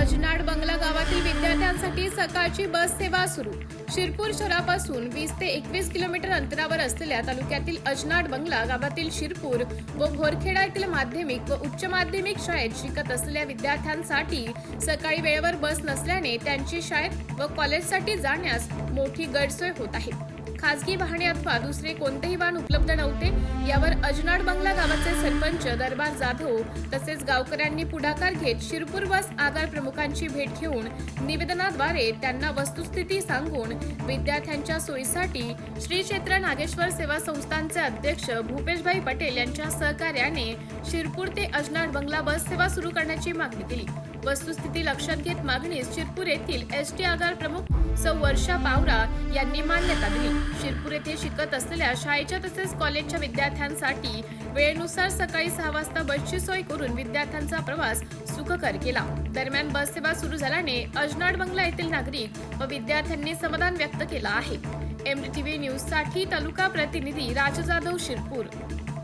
अजनाड बंगला गावातील विद्यार्थ्यांसाठी सकाळची बस सेवा सुरू. शिरपूर शहरापासून वीस ते एकवीस किलोमीटर अंतरावर असलेल्या तालुक्यातील अजनाड बंगला गावातील शिरपूर व घोरखेडा येथील माध्यमिक व उच्च माध्यमिक शाळेत शिकत असलेल्या विद्यार्थ्यांसाठी सकाळी वेळेवर बस नसल्याने त्यांची शाळेत व कॉलेजसाठी जाण्यास मोठी गैरसोय होत आहे. खासगी वाहने अथवा दुसरे कोणतेही वाहन उपलब्ध नव्हते. यावर अजनाड बंगला गावाचे सरपंच दरबार जाधव तसेच गावकऱ्यांनी पुढाकार घेत शिरपूर बस आगार प्रमुखांची भेट घेऊन निवेदनाद्वारे त्यांना वस्तुस्थिती सांगून विद्यार्थ्यांच्या सोयीसाठी श्री क्षेत्र नागेश्वर सेवा संस्थांचे अध्यक्ष भूपेशभाई पटेल यांच्या सहकार्याने शिरपूर ते अजनाड बंगला बस सेवा सुरू करण्याची मागणी केली. वस्तुस्थिती लक्षात घेत मागणीस शिरपूर येथील एस टी आगार प्रमुख सौ वर्षा पावरा यांनी मान्यता दिली. शिरपूर येथे शिकत असलेल्या शाळेच्या तसेच कॉलेजच्या विद्यार्थ्यांसाठी वेळेनुसार सकाळी सहा वाजता बसची सोय करून विद्यार्थ्यांचा प्रवास सुखकर केला. दरम्यान बस सेवा सुरू झाल्याने अजनाड बंगला येथील नागरिक व विद्यार्थ्यांनी समाधान व्यक्त केलं आहे. एमडीटीव्ही न्यूजसाठी तालुका प्रतिनिधी राज जाधव शिरपूर.